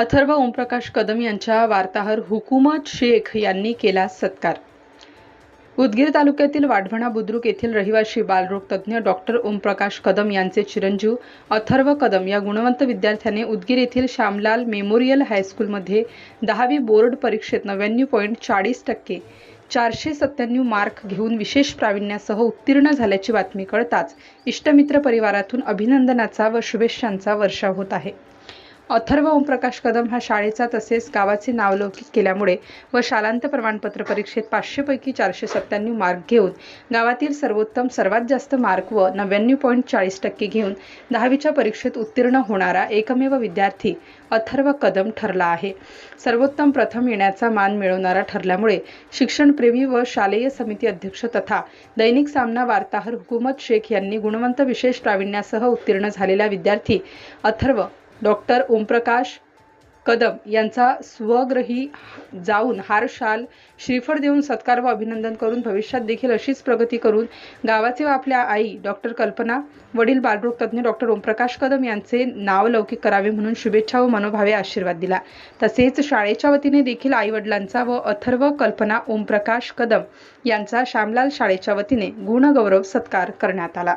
अथर्व ओमप्रकाश कदम यांच्या वार्ताहर हुकुमत शेख यांनी केला सत्कार. उदगीर तालुक्यातील वाढवणा बुद्रुक येथील रहिवासी बालरोग तज्ज्ञ डॉक्टर ओमप्रकाश कदम यांचे चिरंजीव अथर्व कदम या गुणवंत विद्यार्थ्याने उदगीर येथील श्यामलाल मेमोरियल हायस्कूलमध्ये दहावी बोर्ड परीक्षेत नव्याण्णव पॉईंट चाळीस टक्के चारशे सत्त्याण्णव मार्क घेऊन विशेष प्रावीण्यासह उत्तीर्ण झाल्याची बातमी कळताच इष्टमित्र परिवारातून अभिनंदनाचा व शुभेच्छांचा वर्षाव होत आहे. अथर्व ओमप्रकाश कदम हा शाळेचा तसेच गावाचे नावलौकिक केल्यामुळे व शालांत प्रमाणपत्र परीक्षेत पाचशेपैकी चारशे सत्त्याण्णव मार्क घेऊन गावातील सर्वोत्तम सर्वात जास्त मार्क व नव्याण्णव पॉईंट चाळीस टक्के घेऊन दहावीच्या परीक्षेत उत्तीर्ण होणारा एकमेव विद्यार्थी अथर्व कदम ठरला आहे. सर्वोत्तम प्रथम येण्याचा मान मिळवणारा ठरल्यामुळे शिक्षणप्रेमी व शालेय समिती अध्यक्ष तथा दैनिक सामना वार्ताहर हुकुमत शेख यांनी गुणवंत विशेष प्रावीण्यासह उत्तीर्ण झालेला विद्यार्थी अथर्व डॉक्टर ओमप्रकाश कदम यांचा स्वग्रही जाऊन हार शाल श्रीफळ देऊन सत्कार व अभिनंदन करून भविष्यात देखील अशीच प्रगती करून गावाचे व आपल्या आई डॉक्टर कल्पना वडील बालरोग तज्ज्ञ डॉक्टर ओमप्रकाश कदम यांचे नाव लौकिक करावे म्हणून शुभेच्छा व मनोभावे आशीर्वाद दिला. तसेच शाळेच्या वतीने देखील आई वडिलांचा व अथर्व कल्पना ओमप्रकाश कदम यांचा श्यामलाल शाळेच्या वतीने गुणगौरव सत्कार करण्यात आला.